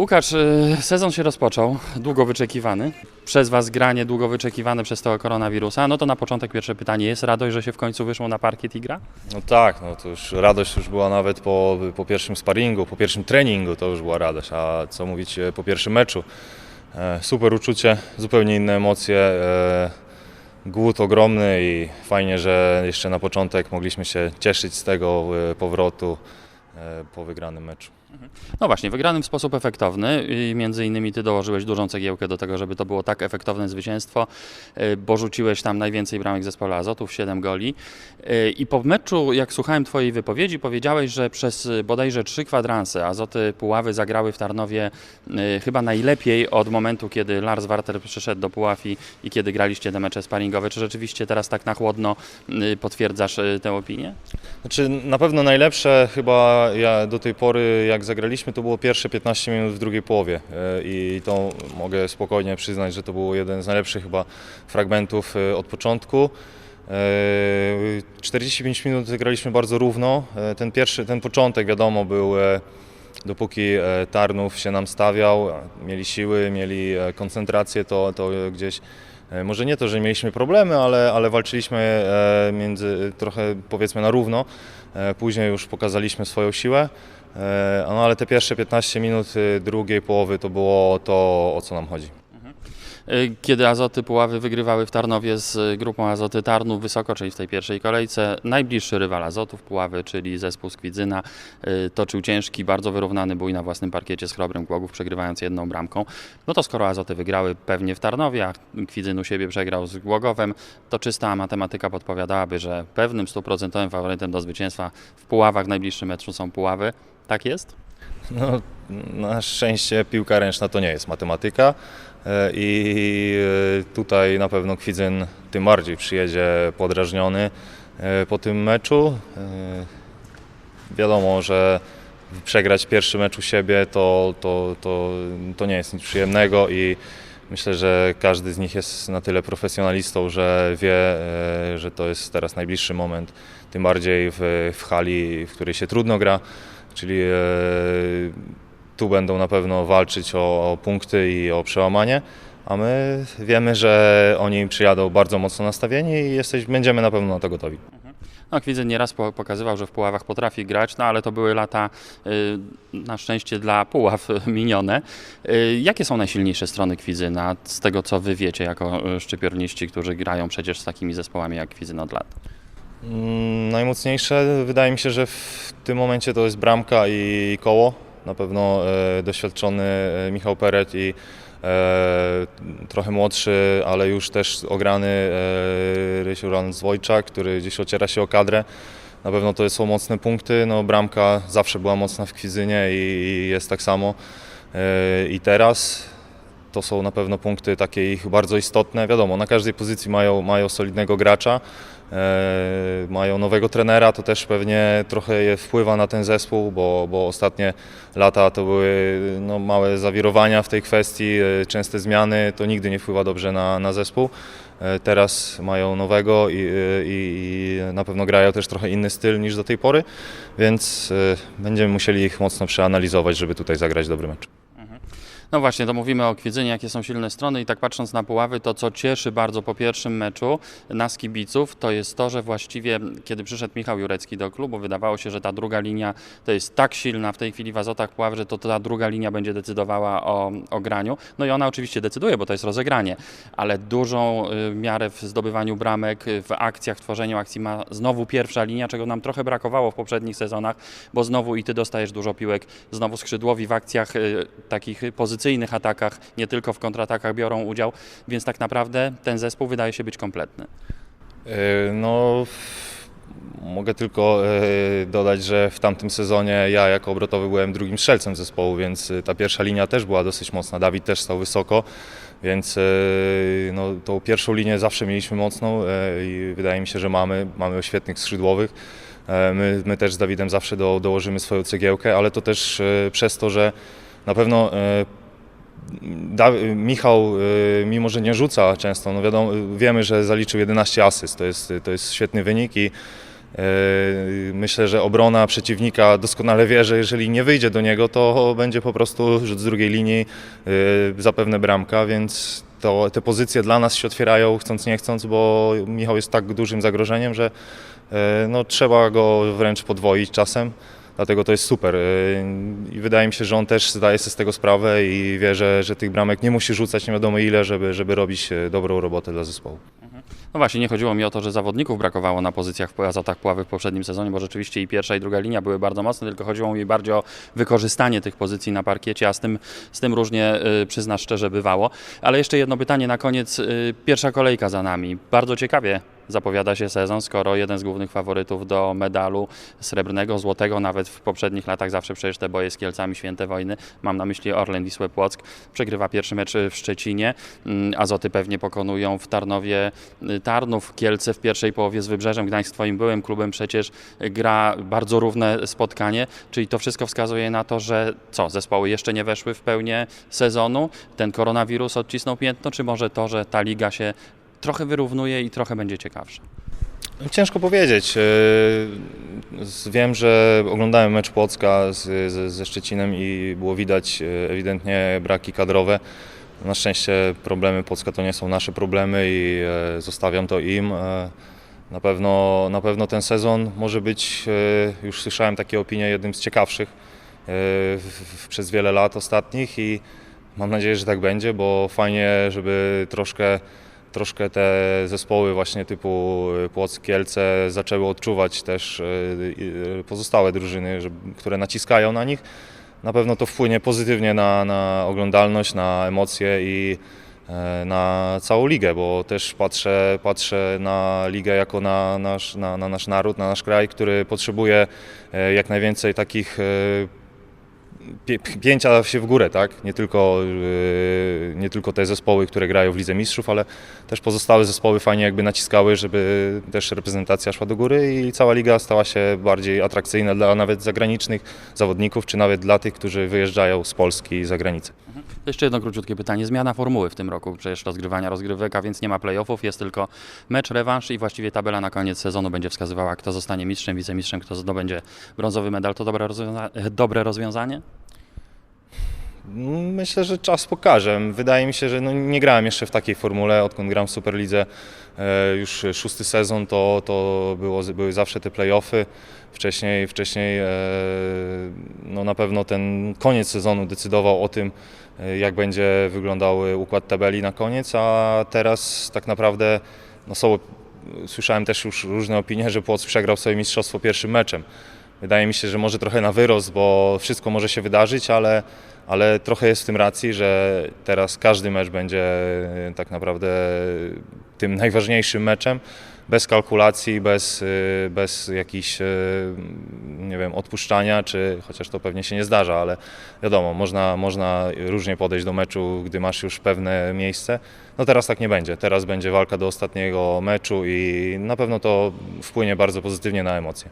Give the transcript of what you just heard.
Łukasz, y, sezon się rozpoczął, długo wyczekiwany. Przez Was granie długo wyczekiwane przez tego koronawirusa. No to na początek pierwsze pytanie. Jest radość, że się w końcu wyszło na parkiet i gra? No tak, no to już radość już była nawet po, po pierwszym sparingu, po pierwszym treningu to już była radość, a co mówić e, po pierwszym meczu. E, super uczucie, zupełnie inne emocje, e, głód ogromny i fajnie, że jeszcze na początek mogliśmy się cieszyć z tego e, powrotu e, po wygranym meczu. No właśnie, wygranym w sposób efektowny i między innymi Ty dołożyłeś dużą cegiełkę do tego, żeby to było tak efektowne zwycięstwo, y, bo rzuciłeś tam najwięcej bramek zespołu Azotów, 7 goli. Y, I po meczu, jak słuchałem Twojej wypowiedzi, powiedziałeś, że przez y, bodajże trzy kwadranse Azoty Puławy zagrały w Tarnowie chyba najlepiej od momentu, kiedy Lars Warter przyszedł do Puław i, i kiedy graliście te mecze sparingowe. Czy rzeczywiście teraz tak na chłodno potwierdzasz tę opinię? Znaczy na pewno najlepsze chyba ja do tej pory jak zagraliśmy to było pierwsze 15 minut w drugiej połowie E, i to mogę spokojnie przyznać, że to był jeden z najlepszych chyba fragmentów e, od początku. E, 45 minut graliśmy bardzo równo. E, Ten pierwszy, ten początek wiadomo był e, dopóki e, Tarnów się nam stawiał, mieli siły, mieli e, koncentrację, to, to gdzieś e, może nie to, że mieliśmy problemy, ale, ale walczyliśmy e, między trochę powiedzmy na równo. E, Później już pokazaliśmy swoją siłę. E, No ale te pierwsze 15 minut e, drugiej połowy to było to, o co nam chodzi. Y, Kiedy Azoty Puławy wygrywały w Tarnowie z y, grupą Azoty Tarnów wysoko, czyli w tej pierwszej kolejce, najbliższy rywal Azotów Puławy, czyli zespół Skwidzyna, y, toczył ciężki, bardzo wyrównany bój na własnym parkiecie z Chrobrem Głogów, przegrywając jedną bramką. No to skoro Azoty wygrały pewnie w Tarnowie, a Kwidzyn u siebie przegrał z Głogowem, to czysta matematyka podpowiadałaby, że pewnym stuprocentowym faworytem do zwycięstwa w Puławach w najbliższym meczu są Puławy. Tak jest? No, na szczęście piłka ręczna to nie jest matematyka i e, tutaj na pewno Kwidzyn tym bardziej przyjedzie podrażniony e, po tym meczu. E, Wiadomo, że przegrać pierwszy mecz u siebie to, to, to, to nie jest nic przyjemnego i myślę, że każdy z nich jest na tyle profesjonalistą, że wie, e, że to jest teraz najbliższy moment, tym bardziej w, w hali, w której się trudno gra, czyli e, tu będą na pewno walczyć o, o punkty i o przełamanie, a my wiemy, że oni przyjadą bardzo mocno nastawieni i jesteś, będziemy na pewno na to gotowi. No, Kwidzyn nieraz po- pokazywał, że w Puławach potrafi grać, no ale to były lata y, na szczęście dla Puław minione. Y, jakie są najsilniejsze strony Kwidzyna z tego, co wy wiecie jako y, szczypiorniści, którzy grają przecież z takimi zespołami jak Kwidzyn od lat? Mm, Najmocniejsze wydaje mi się, że w tym momencie to jest bramka i koło. Na pewno e, doświadczony e, Michał Peret i e, trochę młodszy, ale już też ograny Rysiu Wojczak, który gdzieś ociera się o kadrę. Na pewno to są mocne punkty. No, bramka zawsze była mocna w Kwizynie i, jest tak samo i teraz. To są na pewno punkty takie ich bardzo istotne. Wiadomo, na każdej pozycji mają, mają solidnego gracza, e, mają nowego trenera, to też pewnie trochę je wpływa na ten zespół, bo, bo ostatnie lata to były no, małe zawirowania w tej kwestii, e, częste zmiany, to nigdy nie wpływa dobrze na, na zespół. E, Teraz mają nowego i, i, i na pewno grają też trochę inny styl niż do tej pory, więc e, będziemy musieli ich mocno przeanalizować, żeby tutaj zagrać dobry mecz. No właśnie, to mówimy o Kwiedzynie, jakie są silne strony i tak patrząc na Puławy, to co cieszy bardzo po pierwszym meczu nas kibiców, to jest to, że właściwie kiedy przyszedł Michał Jurecki do klubu, wydawało się, że ta druga linia to jest tak silna w tej chwili w Azotach Puław, że to ta druga linia będzie decydowała o, o graniu. No i ona oczywiście decyduje, bo to jest rozegranie, ale dużą y, miarę w zdobywaniu bramek, y, w akcjach, tworzeniu akcji ma znowu pierwsza linia, czego nam trochę brakowało w poprzednich sezonach, bo znowu i ty dostajesz dużo piłek, znowu skrzydłowi w akcjach y, takich pozycyjnych atakach, nie tylko w kontratakach biorą udział, więc tak naprawdę ten zespół wydaje się być kompletny. E, No, mogę tylko e, dodać, że w tamtym sezonie ja jako obrotowy byłem drugim strzelcem zespołu, więc e, ta pierwsza linia też była dosyć mocna. Dawid też stał wysoko, więc no, tą pierwszą linię zawsze mieliśmy mocną i wydaje mi się, że mamy, mamy świetnych skrzydłowych. My, my też z Dawidem zawsze do, dołożymy swoją cegiełkę, ale to też przez to, że na pewno Da, Michał, y, mimo że nie rzuca często, no wiadomo, wiemy, że zaliczył 11 asyst, to jest, to jest świetny wynik i E, Myślę, że obrona przeciwnika doskonale wie, że jeżeli nie wyjdzie do niego, to będzie po prostu rzut z drugiej linii, zapewne bramka, więc to, te pozycje dla nas się otwierają chcąc nie chcąc, bo Michał jest tak dużym zagrożeniem, że no, trzeba go wręcz podwoić czasem. Dlatego to jest super. E, I wydaje mi się, że on też zdaje sobie z tego sprawę i wie, że, że tych bramek nie musi rzucać nie wiadomo ile, żeby, żeby robić e, dobrą robotę dla zespołu. No właśnie, nie chodziło mi o to, że zawodników brakowało na pozycjach w pojazatach Puławy w poprzednim sezonie, bo rzeczywiście i pierwsza i druga linia były bardzo mocne, tylko chodziło mi bardziej o wykorzystanie tych pozycji na parkiecie, a z tym, z tym różnie, y, przyznasz szczerze, bywało. Ale jeszcze jedno pytanie na koniec. Y, Pierwsza kolejka za nami. Bardzo ciekawie zapowiada się sezon, skoro jeden z głównych faworytów do medalu srebrnego, złotego, nawet w poprzednich latach zawsze przecież te boje z Kielcami, święte wojny, mam na myśli Orlen Wisłę Płock, przegrywa pierwszy mecz w Szczecinie, Mm, Azoty pewnie pokonują w Tarnowie y, Tarnów, Kielce w pierwszej połowie z Wybrzeżem, Gdańsk twoim byłym klubem przecież gra bardzo równe spotkanie, czyli to wszystko wskazuje na to, że co, zespoły jeszcze nie weszły w pełnię sezonu, ten koronawirus odcisnął piętno, czy może to, że ta liga się trochę wyrównuje i trochę będzie ciekawsza? Ciężko powiedzieć. E, Wiem, że oglądałem mecz Płocka z, z, ze Szczecinem i było widać e, ewidentnie braki kadrowe. Na szczęście problemy Płocka to nie są nasze problemy i e, zostawiam to im. Na pewno, na pewno ten sezon może być, już słyszałem takie opinie, jednym z ciekawszych przez wiele lat ostatnich i mam nadzieję, że tak będzie, bo fajnie, żeby troszkę troszkę te zespoły właśnie typu Płock, Kielce zaczęły odczuwać też e, e, pozostałe drużyny, które naciskają na nich. Na pewno to wpłynie pozytywnie na, na oglądalność, na emocje i e, na całą ligę, bo też patrzę, patrzę na ligę jako na nasz, na, na nasz naród, na nasz kraj, który potrzebuje e, jak najwięcej takich e, pięcia się w górę, tak? Nie tylko, yy, nie tylko te zespoły, które grają w Lidze Mistrzów, ale też pozostałe zespoły fajnie jakby naciskały, żeby też reprezentacja szła do góry i cała liga stała się bardziej atrakcyjna dla nawet zagranicznych zawodników, czy nawet dla tych, którzy wyjeżdżają z Polski za granicę. Jeszcze jedno króciutkie pytanie. Zmiana formuły w tym roku, przecież rozgrywania rozgrywek, a więc nie ma playoffów, jest tylko mecz, rewanż i właściwie tabela na koniec sezonu będzie wskazywała, kto zostanie mistrzem, wicemistrzem, kto zdobędzie brązowy medal. To dobre, rozwiąza- dobre rozwiązanie? Myślę, że czas pokaże. Wydaje mi się, że no nie grałem jeszcze w takiej formule, odkąd gram w Superlidze e, już szósty sezon, to, to było, były zawsze te playoffy. Wcześniej, wcześniej e, no na pewno ten koniec sezonu decydował o tym, e, jak będzie wyglądał układ tabeli na koniec, a teraz tak naprawdę no słyszałem też już różne opinie, że Płock przegrał sobie mistrzostwo pierwszym meczem. Wydaje mi się, że może trochę na wyrost, bo wszystko może się wydarzyć, ale, ale trochę jest w tym racji, że teraz każdy mecz będzie e, tak naprawdę tym najważniejszym meczem, bez kalkulacji, bez, e, bez jakichś, e, nie wiem, odpuszczania, czy chociaż to pewnie się nie zdarza, ale wiadomo, można, można różnie podejść do meczu, gdy masz już pewne miejsce. No teraz tak nie będzie. Teraz będzie walka do ostatniego meczu i na pewno to wpłynie bardzo pozytywnie na emocje.